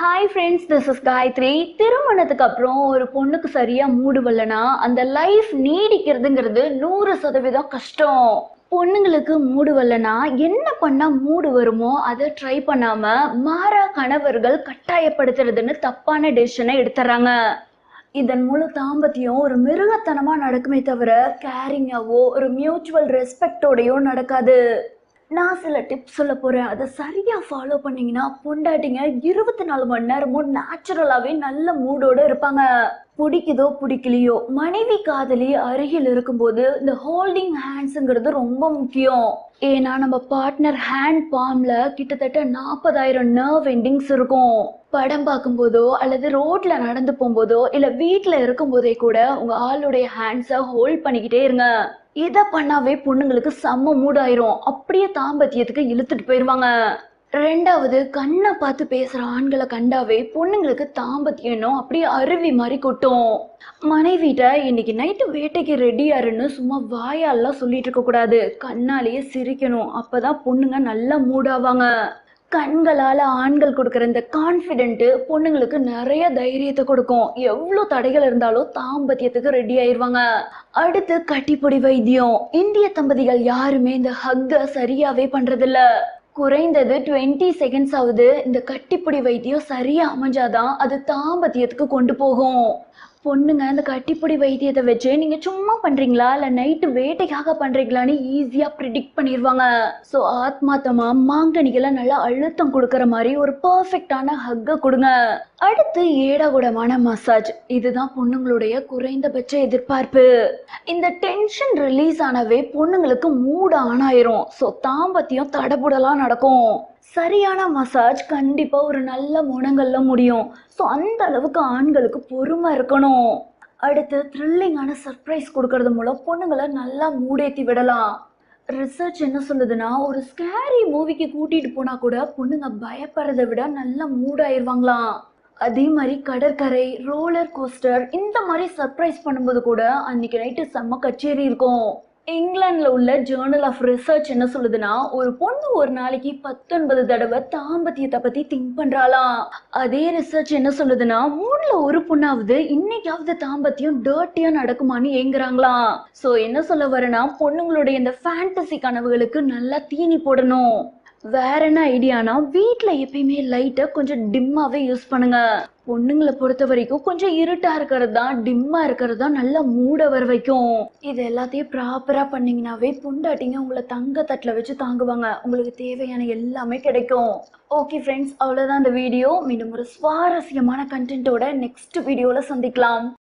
Hi friends this is Gayathri திருமணத்துக்கு அப்புறம் ஒரு பொண்ணுக்கு சரியாக மூடு வரலனா அந்த லைஃப் நீடிக்கிறதுங்கிறது நூறு சதவீதம் கஷ்டம். பொண்ணுங்களுக்கு மூடு வரலனா என்ன பண்ணால் மூடு வருமோ அதை ட்ரை பண்ணாமல் மாறா கணவர்கள் கட்டாயப்படுத்துறதுன்னு தப்பான டெசிஷனை எடுத்துறாங்க. இதன் முழு தாம்பத்தியம் ஒரு மிருகத்தனமாக நடக்குமே தவிர கேரிங்காவோ ஒரு மியூச்சுவல் ரெஸ்பெக்டோடையோ நடக்காது. நான் சில டிப்ஸ் சொல்ல போறேன். அதை சரியா ஃபாலோ பண்ணீங்கன்னா பொண்டாட்டிங்க இருபத்தி நாலு மணி நேரமும் நேச்சுரலாவே நல்ல மூடோட இருப்பாங்க. பிடிக்குதோ பிடிக்கலையோ மனைவி காதலி அருகில் இருக்கும்போது இந்த ஹோல்டிங் ஹேண்ட்ஸுங்கிறது ரொம்ப முக்கியம். ஏன்னா நம்ம பார்ட்னர் ஹேண்ட் பாம்ல கிட்டத்தட்ட நாற்பதாயிரம் நர்வ் எண்டிங்ஸ் இருக்கும். படம் பார்க்கும்போதோ அல்லது ரோட்ல நடந்து போகும்போதோ இல்ல இருக்கும் இருக்கும்போதே கூட உங்க ஆளுடைய ஹேண்ட்ஸை ஹோல்ட் பண்ணிக்கிட்டே இருங்க. இதை பண்ணாவே பொண்ணுங்களுக்கு செம்ம மூடாயிரும். அப்படியே தாம்பத்தியத்துக்கு இழுத்துட்டு போயிடுவாங்க ரெண்டாவது கண்ணை பார்த்து பேசுற ஆண்களை கண்டாவே பொண்ணுங்களுக்கு தாம்பத்தியனும் அப்படியே அருவி மாதிரி கொட்டும். மனைவிட்ட இன்னைக்கு நைட்டு வேட்டைக்கு ரெடியாருன்னு சும்மா வாயாலாம் சொல்லிட்டு இருக்க கூடாது கண்ணாலேயே சிரிக்கணும். அப்பதான் பொண்ணுங்க நல்லா மூடாவாங்க கண்களால் ஆண்கள் கொடுக்குற இந்த கான்ஃபிடென்ட்டு பொண்ணுங்களுக்கு நிறைய தைரியத்தை கொடுக்கும். எவ்வளோ தடைகள் இருந்தாலும் தாம்பத்தியத்துக்கு ரெடி ஆயிடுவாங்க அடுத்து கட்டிப்பொடி வைத்தியம். இந்திய தம்பதிகள் யாருமே இந்த ஹக்கை சரியாவே பண்றதில்ல. குறைந்தது டுவெண்ட்டி செகண்ட்ஸ் ஆகுது இந்த கட்டிப்பிடி வைத்தியம் சரியா அமைஞ்சாதான் அது தாம்பத்தியத்துக்கு கொண்டு போகும். பொண்ணுங்க இந்த கட்டிப்பிடி வைத்தியத்தை வச்சு நீங்க சும்மா பண்றீங்களா? இல்ல நைட்டு வேட்டைக்காக பண்றீங்களான்னு ஈஸியா ப்ரிடிக்ட் பண்ணிடுவாங்க ஸோ ஆத்மாத்தமா மாங்கனிகளை நல்லா அழுத்தம் கொடுக்கற மாதிரி ஒரு பர்ஃபெக்டான ஹக்க கொடுங்க. அடுத்து ஏடாகுடமான மசாஜ் இதுதான் பொண்ணுங்களுடைய குறைந்தபட்ச எதிர்பார்ப்பு. இந்த டென்ஷன் ரிலீஸ் ஆனவே பொண்ணுங்களுக்கு மூட் ஆன் ஆயிரும். ஸோ தாம்பத்தியம் தடபுடலாம் நடக்கும். சரியான மசாஜ் கண்டிப்பாக ஒரு நல்ல முனங்களில் முடியும். ஸோ அந்த அளவுக்கு ஆண்களுக்கு பொறுமை இருக்கணும். அடுத்து த்ரில்லிங்கான சர்ப்ரைஸ் கொடுக்கறது மூலம் பொண்ணுங்களை நல்லா மூடேத்தி விடலாம். ரிசர்ச் என்ன சொல்லுதுன்னா ஒரு ஸ்கேரி மூவிக்கு கூட்டிட்டு போனா கூட பொண்ணுங்க பயப்படுறதை விட நல்லா மூடாயிருவாங்களாம். அதே மாதிரி கடற்கரை ரோலர் கோஸ்டர் இந்த மாதிரி சர்ப்ரைஸ் பண்ணும்போது கூட அன்னைக்கு நைட்டு செம்ம கச்சேரி இருக்கும். இங்கிலாந்துல உள்ள ஜேர்னல் ஆஃப் ரிசர்ச் என்ன சொல்லுதுன்னா ஒரு பொண்ணு ஒரு நாளைக்கு பத்தொன்பது தடவை தாம்பத்தியத்தை பத்தி திங்க் பண்றாளாம். அதே ரிசர்ச் என்ன சொல்லுதுன்னா மூணுல ஒரு பொண்ணாவது இன்னைக்காவது தாம்பத்தியம் டர்ட்டியா நடக்குமான்னு ஏங்குறாங்களாம். சோ என்ன சொல்ல வரேன்னா பொண்ணுங்களுடைய இந்த ஃபேண்டசி கனவுகளுக்கு நல்லா தீனி போடணும். வேற என்ன ஐடியானா வீட்டில் எப்பயுமே லைட்டை கொஞ்சம் டிம்மாவே யூஸ் பண்ணுங்க. பொண்ணுங்களை பொறுத்த வரைக்கும் கொஞ்சம் இருட்டா இருக்கிறது தான் டிம்மா இருக்கிறது தான் நல்லா மூட வர வைக்கும். இது எல்லாத்தையும் ப்ராப்பரா பண்ணீங்கன்னாவே பொண்டாட்டிங்க உங்களை தங்க தட்டில் வச்சு தாங்குவாங்க. உங்களுக்கு தேவையான எல்லாமே கிடைக்கும். ஓகே ஃப்ரெண்ட்ஸ் அவ்வளோதான் இந்த வீடியோ மீண்டும் ஒரு சுவாரஸ்யமான கண்டென்ட்டோட நெக்ஸ்ட் வீடியோவில் சந்திக்கலாம்.